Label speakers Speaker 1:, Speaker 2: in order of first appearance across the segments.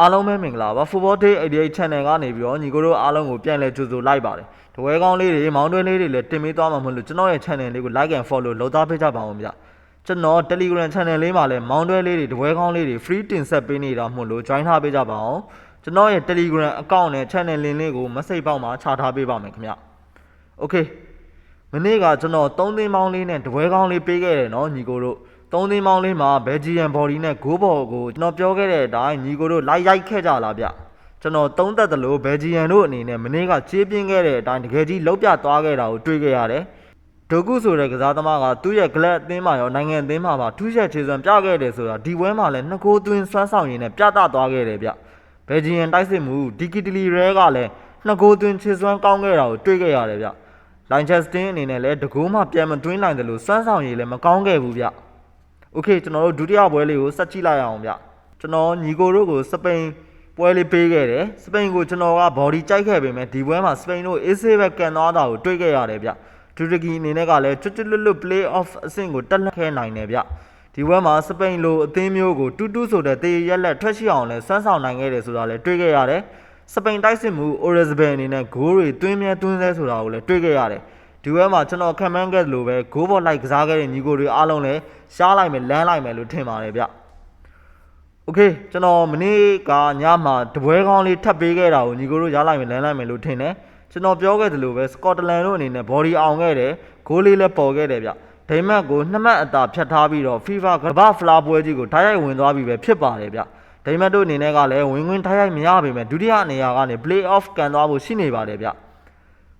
Speaker 1: အားလုံးပဲမင်္ဂလာပါ Football Day 88 Channel ကနေပြီးတော့ညီကိုတို့အားလုံးကိုပြန်လဲကြိုဆိုလိုက်ပါတယ်တပွဲကောင်းလေးတွေမောင်းတွဲလေးတွေလည်းတင်ပေးသွားမှာမဟုတ်လို့ကျွန်တော်ရဲ့ channel လေးကို like and follow လုပ်သားပေးကြပါဦးဗျကျွန်တော် Telegram channel လေးမှာလည်းမောင်းတွဲလေးတွေတပွဲကောင်းလေးတွေ free တင်ဆက်ပေးနေတာမဟုတ်လို့ join ထားပေးကြပါအောင်ကျွန်တော်ရဲ့ Telegram account နဲ့ channel link လေးကို message ပေါက်မှာချထားပေးပါမယ်ခင်ဗျ Okay မနေ့ကကျွန်တော်3သိန်းပေါင်းလေးနဲ့တပွဲကောင်းလေးပေးခဲ့တယ်နော်ညီကိုတို့ 3သိန်းပေါင်းလေးမှာ Belgian body နဲ့ goal ball ကိုကျွန်တော်ပြောခဲ့တဲ့အတိုင်းညီကိုတို့လိုက်ရိုက်ခဲ့ကြလားဗျကျွန်တော်သုံးသက်တယ်လို့ Belgian တို့အနေနဲ့မနေ့ကချေးပြင်းခဲ့တဲ့အတိုင်းတကယ်ကြီးလောက်ပြသွားခဲ့တာကိုတွေ့ခဲ့ရတယ်ဒုကုဆိုတဲ့ကစားသမားကသူ့ရဲ့ glad အသင်းမှာရောနိုင်ငံအသင်းမှာပါထူးချက်ခြေစွမ်းပြခဲ့တယ်ဆိုတာဒီပွဲမှာလည်းနှစ်ကိုးသွင်းစွမ်းဆောင်ရည်နဲ့ပြသသွားခဲ့တယ်ဗျဘယ်ဂျီယန်တိုက်စစ်မှုဒီကီတလီရဲကလည်းနှစ်ကိုးသွင်းခြေစွမ်းကောင်းခဲ့တာကိုတွေ့ခဲ့ရတယ်ဗျလိုင်ချက်စတင်အနေနဲ့လည်းတကိုးမှပြန်မသွင်းနိုင်တယ်လို့စွမ်းဆောင်ရည်လည်းမကောင်းခဲ့ဘူးဗျ โอเคကျွန်တော်တို့ဒုတိယပွဲလေးကိုဆက်ကြည့်လိုက်အောင်ဗျကျွန်တော်ညီကိုတို့ကိုစပိန်ပွဲလေးပေးခဲ့တယ်စပိန်ကိုကျွန်တော်ကဘော်ဒီကြိုက်ခဲ့ပေမဲ့ဒီပွဲမှာစပိန်တို့အေးဆေးပဲကန်သွားတာကိုတွေ့ခဲ့ရတယ်ဗျတူရကီအနေနဲ့ကလည်းကျွတ်ကျွတ်လွတ်လွတ် play off အဆင့်ကိုတက်လက်ခဲနိုင်တယ်ဗျဒီပွဲမှာစပိန်လိုအသင်းမျိုးကိုတူးတူးဆိုတဲ့တေးရက်လက်ထွက်ရှိအောင်လဲစွမ်းဆောင်နိုင်ခဲ့တယ်ဆိုတာလည်းတွေ့ခဲ့ရတယ်စပိန်တိုက်စစ်မှု Orizabal အနေနဲ့ဂိုးတွေတွင်းမြဲတွင်းဆဲဆိုတာကိုလည်းတွေ့ခဲ့ရတယ် ဒီပွဲမှာကျွန်တော်ခံမှန်းခဲ့လို့ပဲဂိုးဘော်လိုက်ကစားခဲ့တဲ့ညီကိုတွေအားလုံးလည်းရှားလိုက်မယ်လမ်းလိုက်မယ်လို့ထင်ပါတယ်ဗျโอเคကျွန်တော်မနေ့ကညမှာတပွဲကောင်းလေးထပ်ပေးခဲ့တာကိုညီကိုတို့ရလိုက်မယ်လမ်းလိုက်မယ်လို့ထင်တယ်ကျွန်တော်ပြောခဲ့သလိုပဲစကော့တလန်တို့အနေနဲ့ဘော်ဒီအောင်ခဲ့တယ်ဂိုးလေးလည်းပေါ်ခဲ့တယ်ဗျဒိမတ်ကိုနှစ်မှတ်အသာဖြတ်ထားပြီးတော့ FIFA ကမ္ဘာဖလားပွဲကြီးကိုဓာတ်ရိုက်ဝင်သွားပြီပဲဖြစ်ပါတယ်ဗျဒိမတ်တို့အနေနဲ့ကလည်းဝင်ဝင်ဓာတ်ရိုက်မရပါပဲဒုတိယအနေနဲ့ကနေ play off ကန်သွားဖို့ရှိနေပါတယ်ဗျ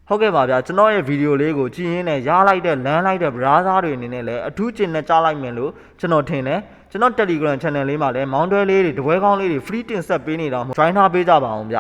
Speaker 1: ဟုတ်ကဲ့ပါဗျာကျွန်တော်ရဲ့ဗီဒီယိုလေးကိုကြည့်ရင်းနဲ့ရလိုက်တဲ့လမ်းလိုက်တဲ့ browser တွေအနေနဲ့လည်းအထူးကျင်နဲ့ကြားလိုက်မယ်လို့ကျွန်တော်ထင်တယ်ကျွန်တော် Telegram channel လေးမှာလည်းမောင်းတွဲလေးတွေတပွဲကောင်းလေးတွေ free တင်ဆက်ပေးနေတာမို့ join ထားပေးကြပါအောင်ဗျ